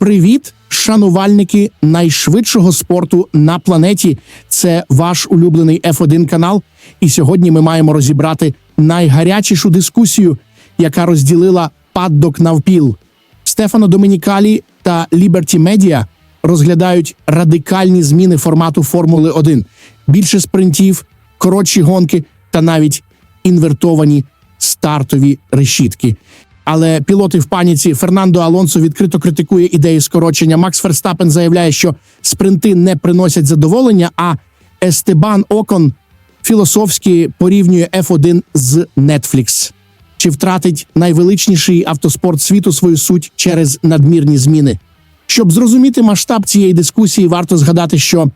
Привіт, шанувальники найшвидшого спорту на планеті. Це ваш улюблений F1 канал. І сьогодні ми маємо розібрати найгарячішу дискусію, яка розділила паддок навпіл. Стефано Домінікалі та Liberty Media розглядають радикальні зміни формату Формули 1. більше спринтів, коротші гонки та навіть інвертовані стартові решітки. Але пілоти в паніці Фернандо Алонсо відкрито критикує ідеї скорочення. Макс Ферстапен заявляє, що спринти не приносять задоволення. А Естебан Окон філософськи порівнює F1 з Netflix. Чи втратить найвеличніший автоспорт світу свою суть через надмірні зміни? Щоб зрозуміти масштаб цієї дискусії, варто згадати, що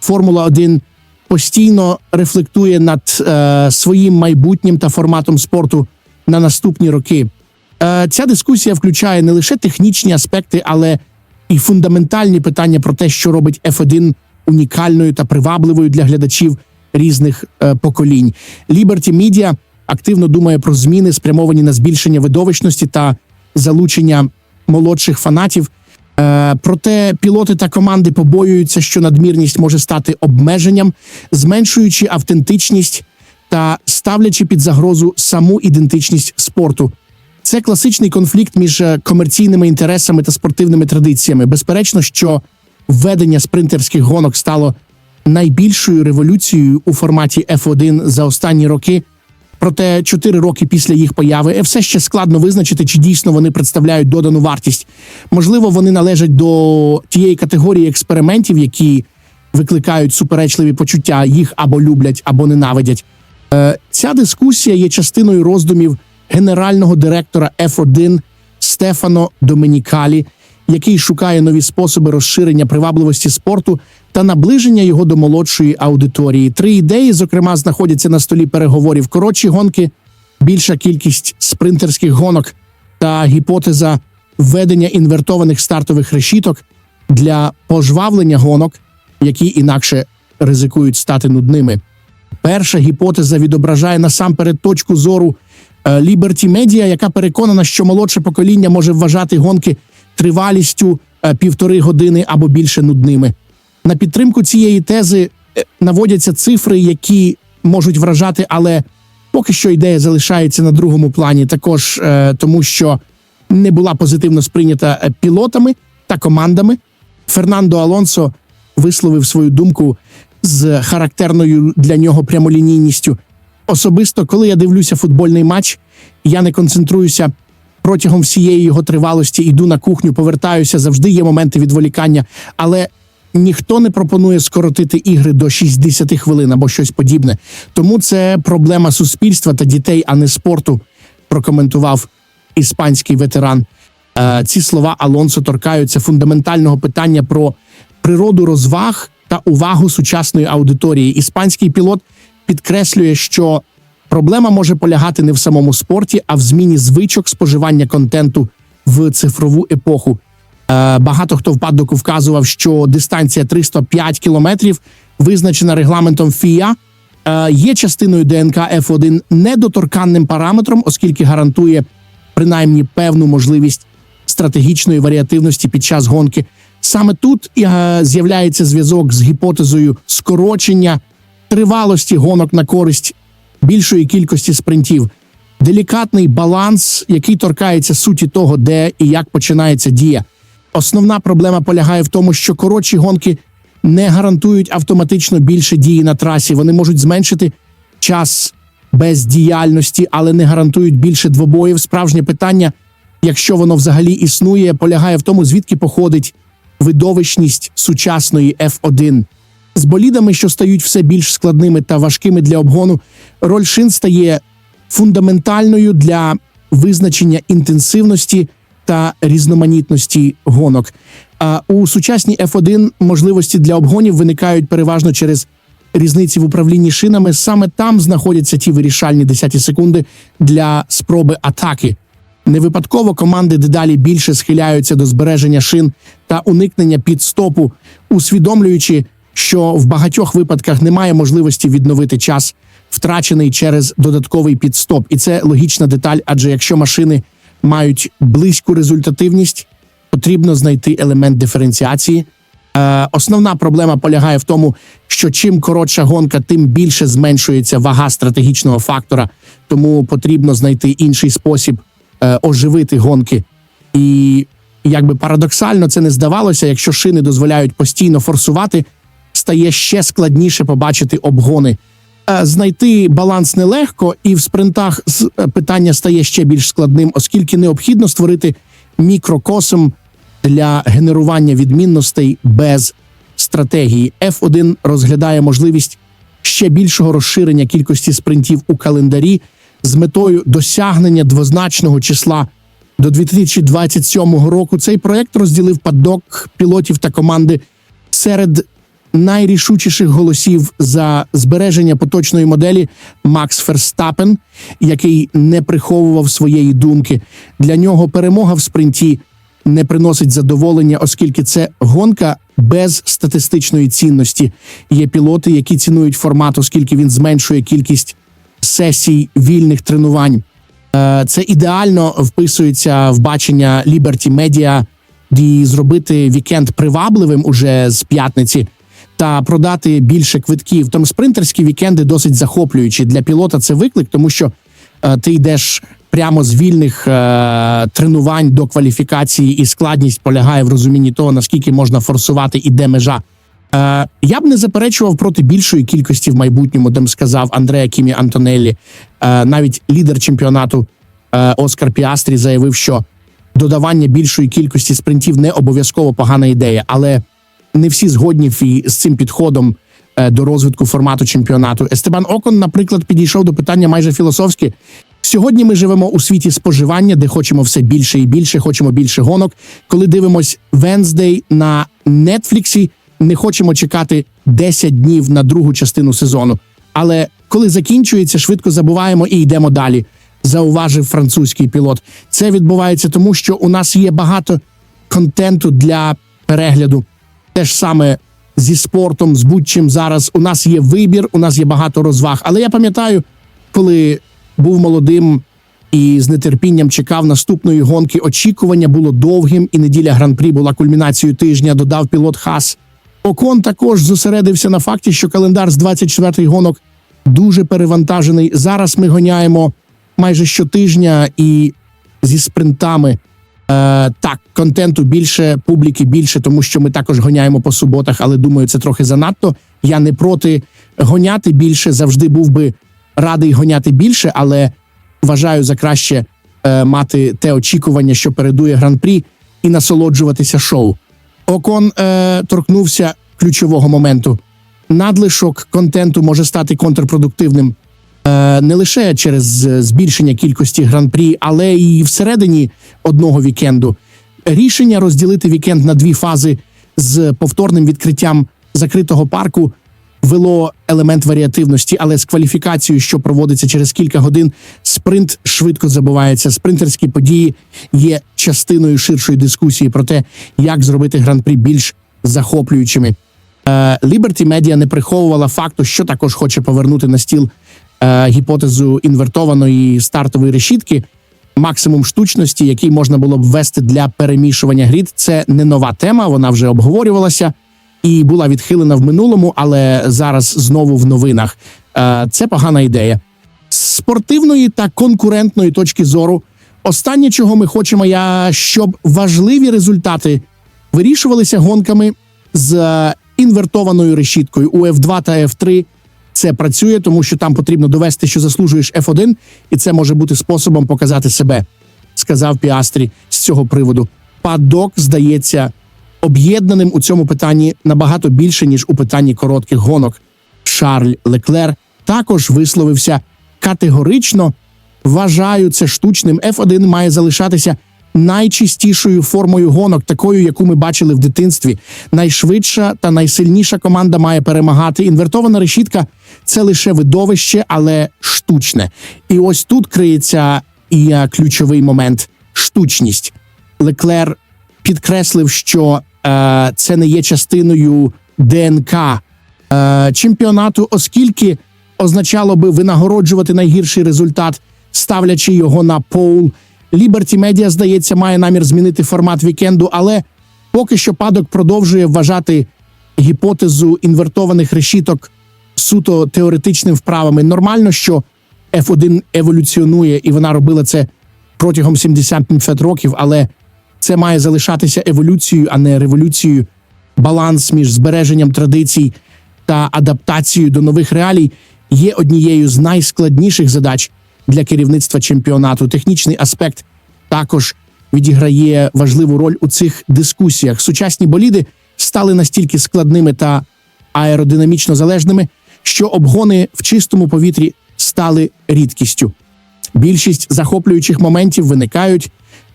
Формула 1 постійно рефлектує над е, своїм майбутнім та форматом спорту на наступні роки. Е, ця дискусія включає не лише технічні аспекти, але і фундаментальні питання про те, що робить F1 унікальною та привабливою для глядачів різних е, поколінь. Liberty Media активно думає про зміни, спрямовані на збільшення видовищності та залучення молодших фанатів. Е, проте пілоти та команди побоюються, що надмірність може стати обмеженням, зменшуючи автентичність та ставлячи під загрозу саму ідентичність спорту. Це класичний конфлікт між е, комерційними інтересами та спортивними традиціями. Безперечно, що введення спринтерських гонок стало найбільшою революцією у форматі F1 за останні роки. Проте чотири роки після їх появи все ще складно визначити, чи дійсно вони представляють додану вартість. Можливо, вони належать до тієї категорії експериментів, які викликають суперечливі почуття, їх або люблять, або ненавидять. Е, Ця дискусія є частиною роздумів генерального директора F1 Стефано Домінікалі, який шукає нові способи розширення привабливості спорту та наближення його до молодшої аудиторії. Три ідеї, зокрема, знаходяться на столі переговорів: коротші гонки, більша кількість спринтерських гонок та гіпотеза введення інвертованих стартових решіток для пожвавлення гонок, які інакше ризикують стати нудними. Перша гіпотеза відображає насамперед точку зору Liberty Media, яка переконана, що молодше покоління може вважати гонки тривалістю е, півтори години або більше нудними. На підтримку цієї тези е, наводяться цифри, які можуть вражати, але поки що ідея залишається на другому плані, також е, тому, що не була позитивно сприйнята пілотами та командами. Фернандо Алонсо висловив свою думку з характерною для нього прямолінійністю. Особисто, коли я дивлюся футбольний матч, я не концентруюся протягом всієї його тривалості, йду на кухню, повертаюся, завжди є моменти відволікання, але ніхто не пропонує скоротити ігри до 60 хвилин або щось подібне. Тому це проблема суспільства та дітей, а не спорту, прокоментував іспанський ветеран. Е, Ці слова Алонсо торкаються фундаментального питання про природу розваг та увагу сучасної аудиторії. Іспанський пілот підкреслює, що проблема може полягати не в самому спорті, а в зміні звичок споживання контенту в цифрову епоху. Е, Багато хто в вказував, що дистанція 305 кілометрів, визначена регламентом FIA, е, є частиною ДНК F1 недоторканним параметром, оскільки гарантує принаймні певну можливість стратегічної варіативності під час гонки. Саме тут е, з'являється зв'язок з гіпотезою скорочення тривалості гонок на користь більшої кількості спринтів, делікатний баланс, який торкається суті того, де і як починається дія. Основна проблема полягає в тому, що коротші гонки не гарантують автоматично більше дії на трасі. Вони можуть зменшити час бездіяльності, але не гарантують більше двобоїв. Справжнє питання, якщо воно взагалі існує, полягає в тому, звідки походить видовищність сучасної F1. З болідами, що стають все більш складними та важкими для обгону, роль шин стає фундаментальною для визначення інтенсивності та різноманітності гонок. А у сучасній F1 можливості для обгонів виникають переважно через різниці в управлінні шинами. Саме там знаходяться ті вирішальні десяті секунди для спроби атаки. Не випадково команди дедалі більше схиляються до збереження шин та уникнення підстопу, усвідомлюючи, що в багатьох випадках немає можливості відновити час, втрачений через додатковий підстоп. І це логічна деталь, адже якщо машини мають близьку результативність, потрібно знайти елемент диференціації. Е, основна проблема полягає в тому, що чим коротша гонка, тим більше зменшується вага стратегічного фактора, тому потрібно знайти інший спосіб е, оживити гонки. І якби парадоксально це не здавалося, якщо шини дозволяють постійно форсувати, стає ще складніше побачити обгони. Е, Знайти баланс нелегко, і в спринтах е, питання стає ще більш складним, оскільки необхідно створити мікрокосм для генерування відмінностей без стратегії. F1 розглядає можливість ще більшого розширення кількості спринтів у календарі з метою досягнення двозначного числа. До 2027 року цей проект розділив падок пілотів та команди серед найрішучіших голосів за збереження поточної моделі Макс Ферстапен, який не приховував своєї думки. Для нього перемога в спринті не приносить задоволення, оскільки це гонка без статистичної цінності. Є пілоти, які цінують формат, оскільки він зменшує кількість сесій вільних тренувань. Е, Це ідеально вписується в бачення Liberty Media, і зробити вікенд привабливим уже з п'ятниці та продати більше квитків. Тому спринтерські вікенди досить захоплюючі для пілота. Це виклик, тому що е, ти йдеш прямо з вільних е, тренувань до кваліфікації, і складність полягає в розумінні того, наскільки можна форсувати і де межа. Е, я б не заперечував проти більшої кількості в майбутньому, де сказав Андреа Кімі Антонеллі. Е, навіть лідер чемпіонату е, Оскар Піастрі заявив, що додавання більшої кількості спринтів не обов'язково погана ідея, але не всі згодні з цим підходом е, до розвитку формату чемпіонату. Естебан Окон, наприклад, підійшов до питання майже філософськи. Сьогодні ми живемо у світі споживання, де хочемо все більше і більше, хочемо більше гонок. Коли дивимось Венздей на Нетфліксі, не хочемо чекати 10 днів на другу частину сезону. Але коли закінчується, швидко забуваємо і йдемо далі. Зауважив французький пілот. Це відбувається тому, що у нас є багато контенту для перегляду. Те ж саме зі спортом, з будь-чим зараз. У нас є вибір, у нас є багато розваг. Але я пам'ятаю, коли був молодим і з нетерпінням чекав наступної гонки. Очікування було довгим, і неділя гран-прі була кульмінацією тижня. Додав пілот Хас. Окон також зосередився на факті, що календар з 24 гонок дуже перевантажений. Зараз ми гоняємо майже щотижня і зі спринтами. Е, так, контенту більше, публіки більше, тому що ми також гоняємо по суботах, але думаю, це трохи занадто. Я не проти гоняти більше, завжди був би радий гоняти більше, але вважаю за краще е, мати те очікування, що передує гран-прі, і насолоджуватися шоу. Окон е, торкнувся ключового моменту. Надлишок контенту може стати контрпродуктивним не лише через е, збільшення кількості гран-прі, але і всередині одного вікенду. Рішення розділити вікенд на дві фази з повторним відкриттям закритого парку вело елемент варіативності, але з кваліфікацією, що проводиться через кілька годин, спринт швидко забувається. Спринтерські події є частиною ширшої дискусії про те, як зробити гран-прі більш захоплюючими. Е, Liberty Media не приховувала факту, що також хоче повернути на стіл е, гіпотезу інвертованої стартової решітки. Максимум штучності, який можна було б ввести для перемішування грід, це не нова тема. Вона вже обговорювалася і була відхилена в минулому, але зараз знову в новинах. Е, Це погана ідея. З спортивної та конкурентної точки зору, останнє, чого ми хочемо, я щоб важливі результати вирішувалися гонками з е, інвертованою решіткою у F2 та F3. Це працює, тому що там потрібно довести, що заслужуєш F1, і це може бути способом показати себе, сказав Піастрі з цього приводу. Падок здається об'єднаним у цьому питанні набагато більше ніж у питанні коротких гонок. Шарль Леклер також висловився категорично. Вважаю це штучним. F1 має залишатися найчистішою формою гонок, такою, яку ми бачили в дитинстві. Найшвидша та найсильніша команда має перемагати. Інвертована решітка це лише видовище, але штучне. І ось тут криється і ключовий момент штучність. Леклер підкреслив, що е, це не є частиною ДНК е, чемпіонату, оскільки означало би винагороджувати найгірший результат, ставлячи його на поул. Liberty Media, здається, має намір змінити формат вікенду, але поки що падок продовжує вважати гіпотезу інвертованих решіток суто теоретичними вправами. Нормально, що F1 еволюціонує, і вона робила це протягом 75 років, але це має залишатися еволюцією, а не революцією. Баланс між збереженням традицій та адаптацією до нових реалій є однією з найскладніших задач для керівництва чемпіонату. Технічний аспект також відіграє важливу роль у цих дискусіях. Сучасні боліди стали настільки складними та аеродинамічно залежними, що обгони в чистому повітрі стали рідкістю. Більшість захоплюючих моментів виникають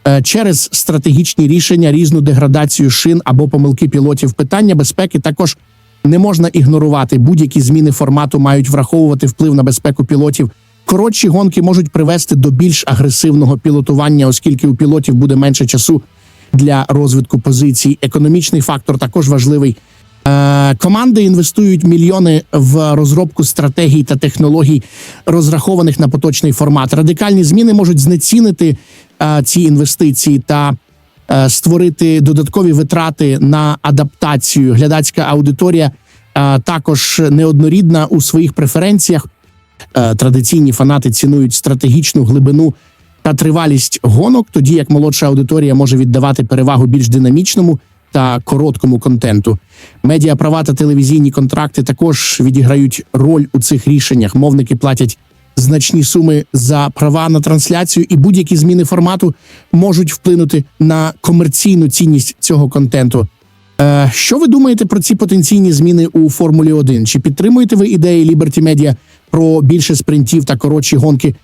е, через стратегічні рішення, різну деградацію шин або помилки пілотів. Питання безпеки також не можна ігнорувати. Будь-які зміни формату мають враховувати вплив на безпеку пілотів. Коротші гонки можуть привести до більш агресивного пілотування, оскільки у пілотів буде менше часу для розвитку позицій. Економічний фактор також важливий. Е, Команди інвестують мільйони в розробку стратегій та технологій, розрахованих на поточний формат. Радикальні зміни можуть знецінити е, ці інвестиції та е, створити додаткові витрати на адаптацію. Глядацька аудиторія також неоднорідна у своїх преференціях. Традиційні фанати цінують стратегічну глибину та тривалість гонок, тоді як молодша аудиторія може віддавати перевагу більш динамічному та короткому контенту. Медіаправа та телевізійні контракти також відіграють роль у цих рішеннях. Мовники платять значні суми за права на трансляцію, і будь-які зміни формату можуть вплинути на комерційну цінність цього контенту. Е, що ви думаєте про ці потенційні зміни у Формулі 1? Чи підтримуєте ви ідеї Liberty Media про більше спринтів та коротші гонки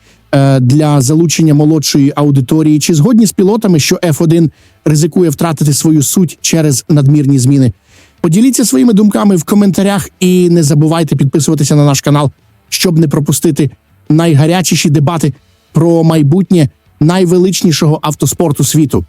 для залучення молодшої аудиторії? Чи згодні з пілотами, що F1 ризикує втратити свою суть через надмірні зміни? Поділіться своїми думками в коментарях і не забувайте підписуватися на наш канал, щоб не пропустити найгарячіші дебати про майбутнє найвеличнішого автоспорту світу.